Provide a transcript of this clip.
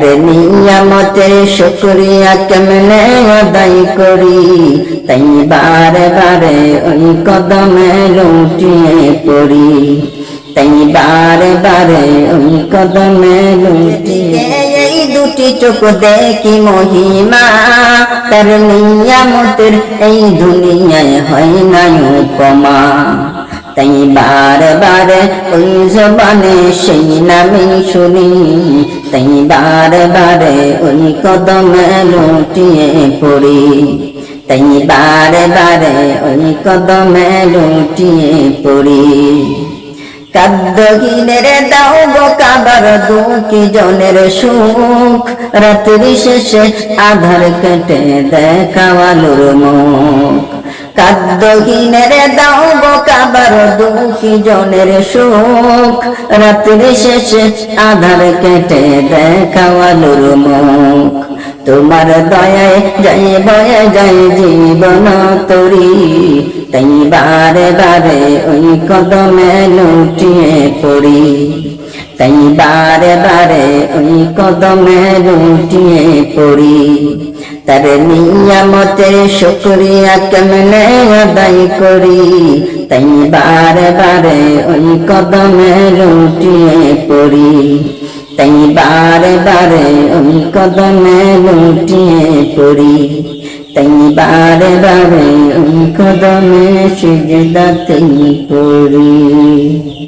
নিয়ামতের শুক্রিয়া কেমনে আদায় করি? তাই বারে বারে ওই কদমে লুটিয়ে পড়ি। তাই বারে বারে ওই কদমে লুটিয়ে এই দুটি চোখ দেখি মহিমা, তার নিয়ামতের এই দুনিয়ায় হয় না উপমা। তাই বারে বারে ওই জবানে সেই নামে শুনি, তাই বারে বারে ওই কদমে লুটিয়ে পড়ি, তাই বারে বারে ওই কদমে লুটিয়ে পড়ি। কাদ্দহীনের দাও গো কাবার দুঃখী জনের সুখ, রাত্রি শেষে আধার কেটে দেখাওয়ালোর মুখ। কাদ্দহীনের দাও গো কাবার দুঃখী জনের সুখ রাত্রি শেষে আধার কেটে দেখাওয়ালোর মুখ। তোমার দয়ায় যাই বয়ে যাই জীবন তরি। তাই বারে বারে ওই কদমে লুটিয়ে পড়ি। তাই বারে বারে ওই কদমে লুটিয়ে পড়ি। তার নিয়ামতের শুক্রিয়া কেমনে আদায় করি? তাই বারে বারে ওই কদমে লুটিয়ে পড়ি। তাই বারে বারে ওই কদমে লুটিয়ে পড়ি। তাই বারে বারে ওই কদমে সিজদাতেই পড়ি।